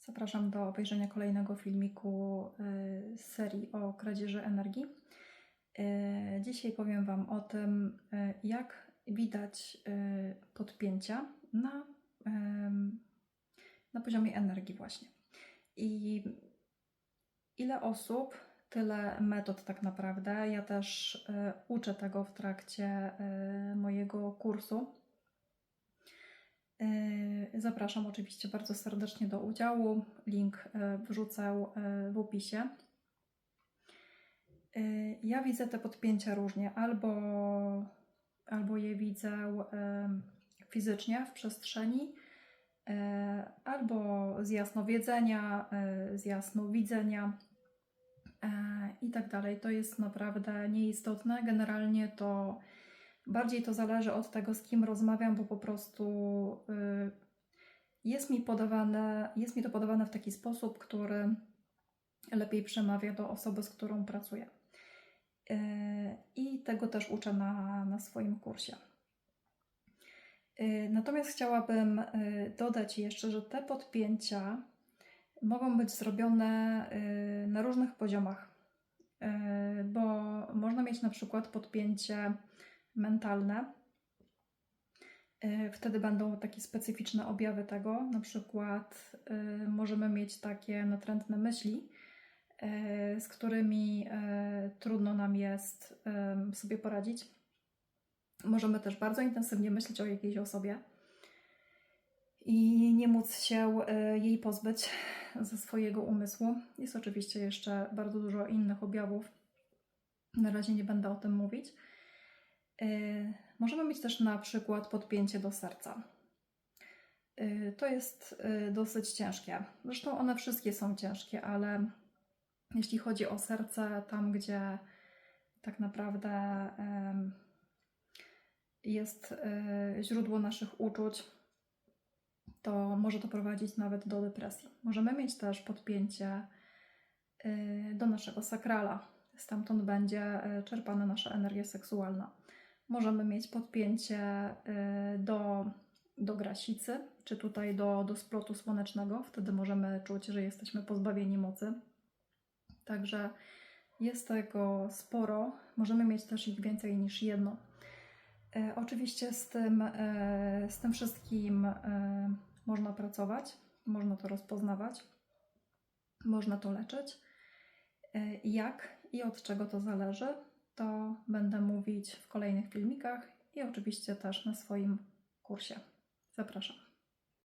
Zapraszam do obejrzenia kolejnego filmiku y, z serii o kradzieży energii. Y, Dzisiaj powiem Wam o tym, y, jak widać y, podpięcia na, na poziomie energii właśnie. I ile osób, tyle metod tak naprawdę. Ja też y, uczę tego w trakcie y, mojego kursu. Zapraszam oczywiście bardzo serdecznie do udziału. Link yy, wrzucę yy, w opisie. Yy, Ja widzę te podpięcia różnie. Albo, albo je widzę fizycznie w przestrzeni, albo z jasnowiedzenia, z jasnowidzenia i tak dalej. To jest naprawdę nieistotne. Generalnie to Bardziej to zależy od tego, z kim rozmawiam, bo po prostu y, jest mi podawane, jest mi to podawane w taki sposób, który lepiej przemawia do osoby, z którą pracuję. Y, I tego też uczę na, na swoim kursie. Y, Natomiast chciałabym y, dodać jeszcze, że te podpięcia mogą być zrobione na różnych poziomach, bo można mieć na przykład podpięcie mentalne. Y, Wtedy będą takie specyficzne objawy tego. Na przykład y, możemy mieć takie natrętne myśli, y, z którymi trudno nam jest sobie poradzić. Możemy też bardzo intensywnie myśleć o jakiejś osobie i nie móc się jej pozbyć ze swojego umysłu. Jest oczywiście jeszcze bardzo dużo innych objawów. Na razie nie będę o tym mówić. Y, Możemy mieć też na przykład podpięcie do serca. Y, To jest y, dosyć ciężkie. Zresztą one wszystkie są ciężkie, ale jeśli chodzi o serce, tam gdzie tak naprawdę jest źródło naszych uczuć, to może to prowadzić nawet do depresji. Możemy mieć też podpięcie do naszego sakrala. Stamtąd będzie czerpana nasza energia seksualna. Możemy mieć podpięcie y, do, do grasicy, czy tutaj do, do splotu słonecznego. Wtedy możemy czuć, że jesteśmy pozbawieni mocy. Także jest tego sporo. Możemy mieć też ich więcej niż jedno. E, Oczywiście z tym, e, z tym wszystkim można pracować, można to rozpoznawać, można to leczyć. Jak i od czego to zależy, to będę mówić w kolejnych filmikach i oczywiście też na swoim kursie. Zapraszam.